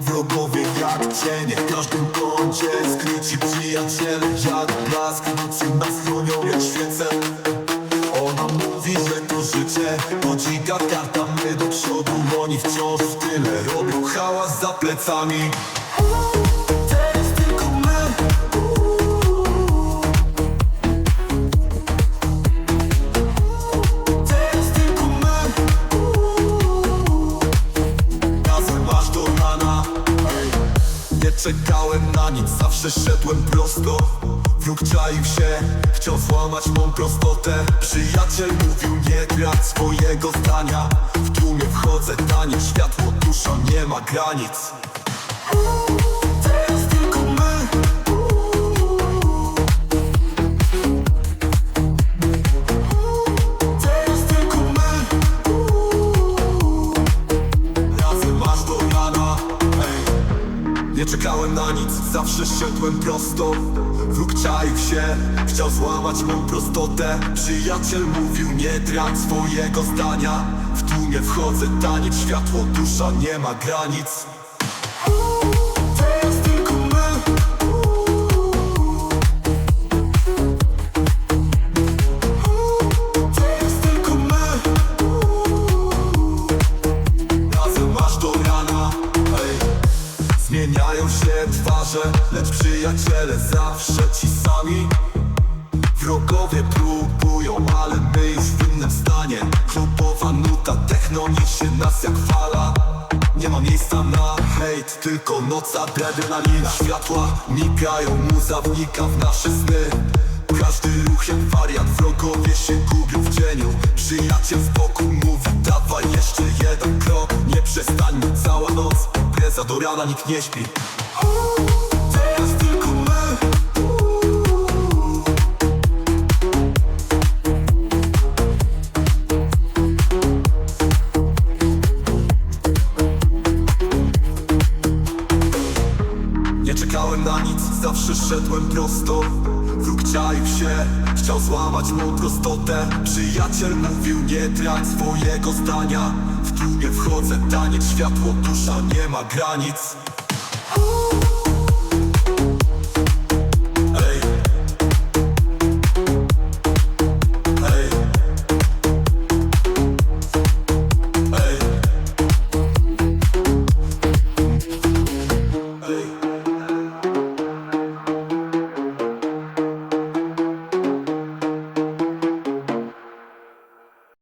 Wrogowie jak cienie W każdym kącie skryci przyjaciele Jak blask nocy nas chronią jak świece Ona mówi, że to życie To dzika karta, my do przodu Oni wciąż w tyle Robią hałas za plecami czekałem na nic, zawsze szedłem prosto. Wróg czaił się, chciał złamać mą prostotę. Przyjaciel mówił nie grać swojego zdania. W tłumie wchodzę tanie, światło dusza nie ma granic Nie czekałem na nic, zawsze szedłem prosto. Wróg czaił się, chciał złamać mą prostotę. Przyjaciel mówił nie trać swojego zdania. W tłumie wchodzę taniec, światło dusza nie ma granic Zmieniają się twarze, lecz przyjaciele zawsze ci sami. Wrogowie próbują, ale my już w innym stanie. Klubowa nuta, techno niesie nas jak fala. Nie ma miejsca na hejt, tylko noc adrenalina. Światła migają, muza wnika w nasze sny. Każdy ruch jak wariant, wrogowie się gubią w cieniu. Przyjaciel z boku mówi, dawaj jeszcze jeden krok. Nie przestańmy cała noc, preza do rana, nikt nie śpi. Nie czekałem na nic, zawsze szedłem prosto Wróg czaił się, chciał złamać mą prostotę Przyjaciel mówił nie trać swojego zdania. W tłumie wchodzę, taniec, światło, dusza nie ma granic